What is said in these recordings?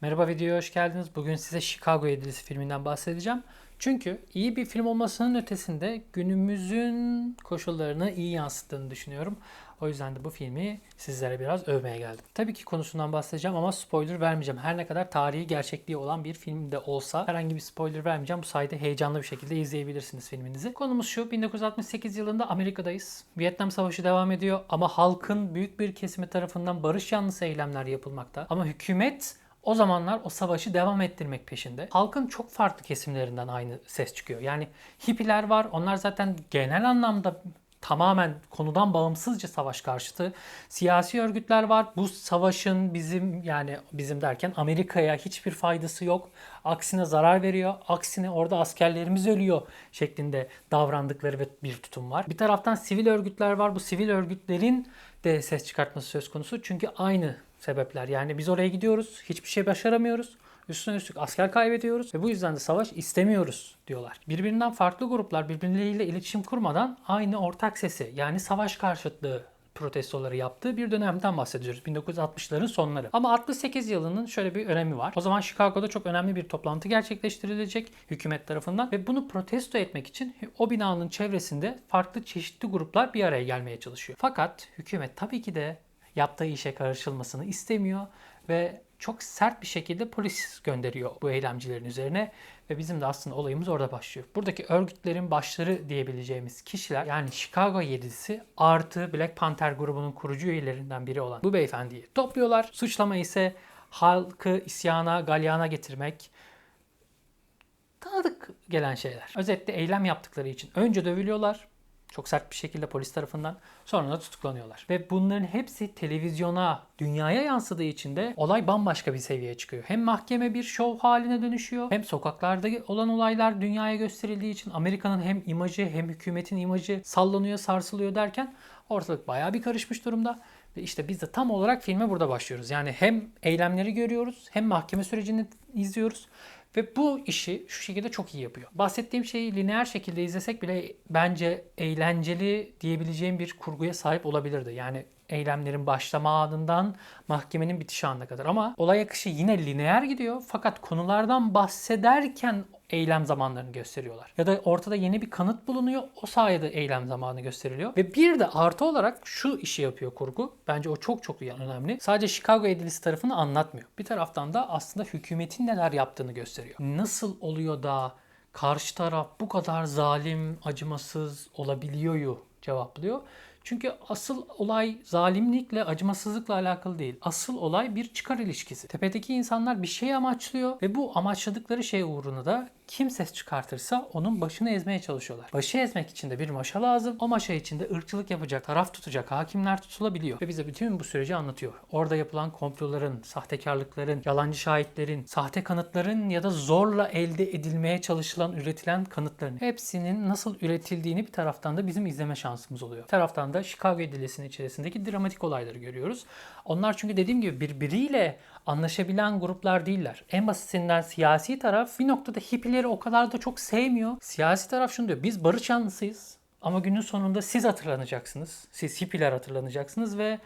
Merhaba videoya hoş geldiniz. Bugün size Chicago 7'lisi filminden bahsedeceğim. Çünkü iyi bir film olmasının ötesinde günümüzün koşullarını iyi yansıttığını düşünüyorum. O yüzden de bu filmi sizlere biraz övmeye geldim. Tabii ki konusundan bahsedeceğim ama spoiler vermeyeceğim. Her ne kadar tarihi gerçekliği olan bir film de olsa herhangi bir spoiler vermeyeceğim. Bu sayede heyecanlı bir şekilde izleyebilirsiniz filminizi. Konumuz şu. 1968 yılında Amerika'dayız. Vietnam Savaşı devam ediyor ama halkın büyük bir kesimi tarafından barış yanlısı eylemler yapılmakta. Ama hükümet o zamanlar o savaşı devam ettirmek peşinde. Halkın çok farklı kesimlerinden aynı ses çıkıyor. Yani hippiler var. Onlar zaten genel anlamda tamamen konudan bağımsızca savaş karşıtı. Siyasi örgütler var. Bu savaşın bizim yani bizim derken Amerika'ya hiçbir faydası yok. Aksine zarar veriyor. Aksine orada askerlerimiz ölüyor şeklinde davrandıkları ve bir tutum var. Bir taraftan sivil örgütler var. Bu sivil örgütlerin de ses çıkartması söz konusu. Çünkü aynı sebepler. Yani biz oraya gidiyoruz, hiçbir şey başaramıyoruz. Üstüne üstlük asker kaybediyoruz ve bu yüzden de savaş istemiyoruz diyorlar. Birbirinden farklı gruplar birbirleriyle iletişim kurmadan aynı ortak sesi yani savaş karşıtlığı protestoları yaptığı bir dönemden bahsediyoruz. 1960'ların sonları. Ama 68 yılının şöyle bir önemi var. O zaman Chicago'da çok önemli bir toplantı gerçekleştirilecek hükümet tarafından ve bunu protesto etmek için o binanın çevresinde farklı çeşitli gruplar bir araya gelmeye çalışıyor. Fakat hükümet tabii ki de yaptığı işe karışılmasını istemiyor ve çok sert bir şekilde polis gönderiyor bu eylemcilerin üzerine ve bizim de aslında olayımız orada başlıyor. Buradaki örgütlerin başları diyebileceğimiz kişiler yani Chicago 7'si artı Black Panther grubunun kurucu üyelerinden biri olan bu beyefendiyi topluyorlar. Suçlama ise halkı isyana, galyana getirmek, tanıdık gelen şeyler. Özetle eylem yaptıkları için önce dövülüyorlar. Çok sert bir şekilde polis tarafından. Sonra da tutuklanıyorlar. Ve bunların hepsi televizyona, dünyaya yansıdığı için de olay bambaşka bir seviyeye çıkıyor. Hem mahkeme bir şov haline dönüşüyor. Hem sokaklarda olan olaylar dünyaya gösterildiği için Amerika'nın hem imajı hem hükümetin imajı sallanıyor, sarsılıyor derken ortalık bayağı bir karışmış durumda. Ve işte biz de tam olarak filme burada başlıyoruz. Yani hem eylemleri görüyoruz hem mahkeme sürecini izliyoruz. Ve bu işi şu şekilde çok iyi yapıyor. Bahsettiğim şeyi lineer şekilde izlesek bile bence eğlenceli diyebileceğim bir kurguya sahip olabilirdi. Yani eylemlerin başlama anından mahkemenin bitiş anına kadar. Ama olay akışı yine lineer gidiyor. Fakat konulardan bahsederken eylem zamanlarını gösteriyorlar. Ya da ortada yeni bir kanıt bulunuyor. O sayede eylem zamanı gösteriliyor. Ve bir de artı olarak şu işi yapıyor kurgu. Bence o çok çok önemli. Sadece Chicago edilisi tarafını anlatmıyor. Bir taraftan da aslında hükümetin neler yaptığını gösteriyor. Nasıl oluyor da karşı taraf bu kadar zalim, acımasız olabiliyor cevaplıyor. Çünkü asıl olay zalimlikle, acımasızlıkla alakalı değil. Asıl olay bir çıkar ilişkisi. Tepedeki insanlar bir şey amaçlıyor ve bu amaçladıkları şey uğruna da kim ses çıkartırsa onun başını ezmeye çalışıyorlar. Başı ezmek için de bir maşa lazım. O maşa içinde ırkçılık yapacak, taraf tutacak hakimler tutulabiliyor. Ve bize bütün bu süreci anlatıyor. Orada yapılan komploların, sahtekarlıkların, yalancı şahitlerin, sahte kanıtların ya da zorla elde edilmeye çalışılan, üretilen kanıtların hepsinin nasıl üretildiğini bir taraftan da bizim izleme şansımız oluyor. Bir taraftan da Chicago Edilisi'nin içerisindeki dramatik olayları görüyoruz. Onlar çünkü dediğim gibi birbiriyle anlaşabilen gruplar değiller. En basitinden siyasi taraf bir noktada hippileri o kadar da çok sevmiyor. Siyasi taraf şunu diyor. Biz barış yanlısıyız. Ama günün sonunda siz hatırlanacaksınız. Siz hippiler hatırlanacaksınız ve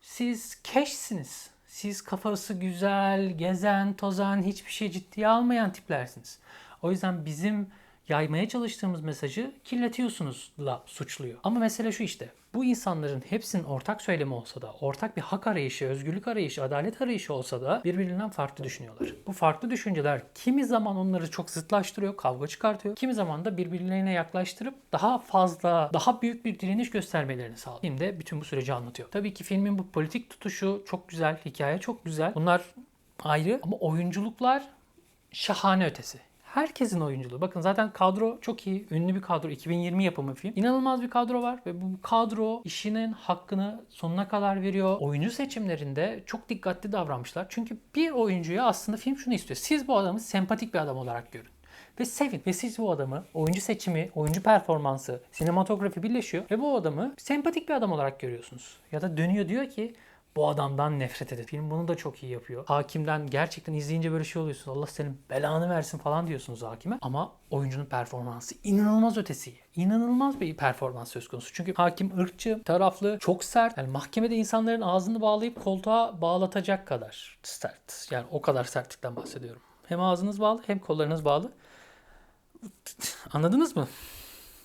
siz keşsiniz. Siz kafası güzel, gezen, tozan, hiçbir şey ciddiye almayan tiplersiniz. O yüzden bizim yaymaya çalıştığımız mesajı kirletiyorsunuzla suçluyor. Ama mesele şu işte. Bu insanların hepsinin ortak söylemi olsa da, ortak bir hak arayışı, özgürlük arayışı, adalet arayışı olsa da birbirinden farklı düşünüyorlar. Bu farklı düşünceler kimi zaman onları çok zıtlaştırıyor, kavga çıkartıyor. Kimi zaman da birbirlerine yaklaştırıp daha fazla, daha büyük bir direniş göstermelerini sağlıyor. Şimdi bütün bu süreci anlatıyor. Tabii ki filmin bu politik tutuşu çok güzel, hikaye çok güzel. Bunlar ayrı ama oyunculuklar şahane ötesi. Herkesin oyunculuğu. Bakın zaten kadro çok iyi. Ünlü bir kadro. 2020 yapımı film. İnanılmaz bir kadro var ve bu kadro işinin hakkını sonuna kadar veriyor. Oyuncu seçimlerinde çok dikkatli davranmışlar. Çünkü bir oyuncuya aslında film şunu istiyor. Siz bu adamı sempatik bir adam olarak görün ve sevin. Ve siz bu adamı oyuncu seçimi, oyuncu performansı, sinematografi birleşiyor ve bu adamı sempatik bir adam olarak görüyorsunuz. Ya da dönüyor diyor ki Bu adamdan nefret edin. Film bunu da çok iyi yapıyor. Hakimden gerçekten izleyince böyle şey oluyorsun. Allah senin belanı versin falan diyorsunuz hakime. Ama oyuncunun performansı inanılmaz ötesi. İnanılmaz bir performans söz konusu. Çünkü hakim ırkçı, taraflı, çok sert. Yani mahkemede insanların ağzını bağlayıp koltuğa bağlatacak kadar sert. Yani o kadar sertlikten bahsediyorum. Hem ağzınız bağlı hem kollarınız bağlı. Anladınız mı?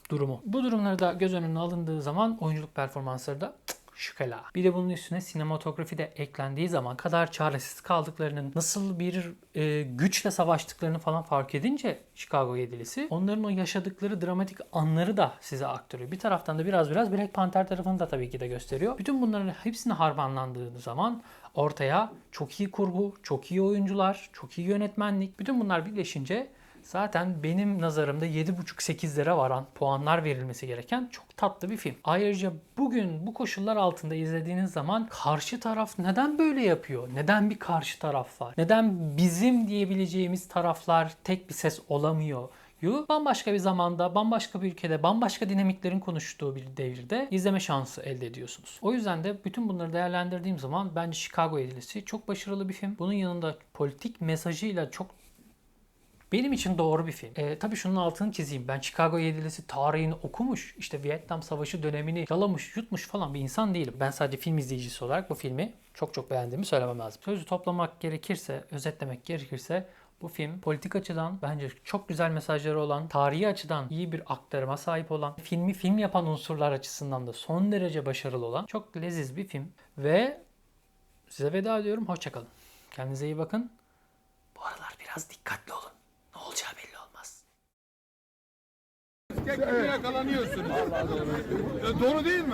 durumu. Bu durumları da göz önüne alındığı zaman oyunculuk performansları da şükela. Bir de bunun üstüne sinematografi de eklendiği zaman kadar çaresiz kaldıklarının nasıl bir e, güçle savaştıklarını falan fark edince Chicago Yedilisi onların o yaşadıkları dramatik anları da size aktarıyor. Bir taraftan da biraz biraz Black Panther tarafını da tabii ki de gösteriyor. Bütün bunların hepsini harmanlandığı zaman ortaya çok iyi kurgu, çok iyi oyuncular, çok iyi yönetmenlik. Bütün bunlar birleşince Zaten benim nazarımda 7,5-8'lere varan puanlar verilmesi gereken çok tatlı bir film. Ayrıca bugün bu koşullar altında izlediğiniz zaman karşı taraf neden böyle yapıyor? Neden bir karşı taraf var? Neden bizim diyebileceğimiz taraflar tek bir ses olamıyor? Bambaşka bir zamanda, bambaşka bir ülkede, bambaşka dinamiklerin konuştuğu bir devirde izleme şansı elde ediyorsunuz. O yüzden de bütün bunları değerlendirdiğim zaman bence Chicago Edilisi çok başarılı bir film. Bunun yanında politik mesajıyla çok benim için doğru bir film. E, tabii şunun altını çizeyim. Ben Chicago Yedilisi tarihini okumuş, işte Vietnam Savaşı dönemini yalamış, yutmuş falan bir insan değilim. Ben sadece film izleyicisi olarak bu filmi çok çok beğendiğimi söylemem lazım. Sözü toplamak gerekirse, özetlemek gerekirse bu film politik açıdan bence çok güzel mesajları olan, tarihi açıdan iyi bir aktarıma sahip olan, filmi film yapan unsurlar açısından da son derece başarılı olan çok leziz bir film. Ve size veda ediyorum. Hoşçakalın. Kendinize iyi bakın. Bu aralar biraz dikkatli olun. Yakalanıyorsun. Doğru değil mi?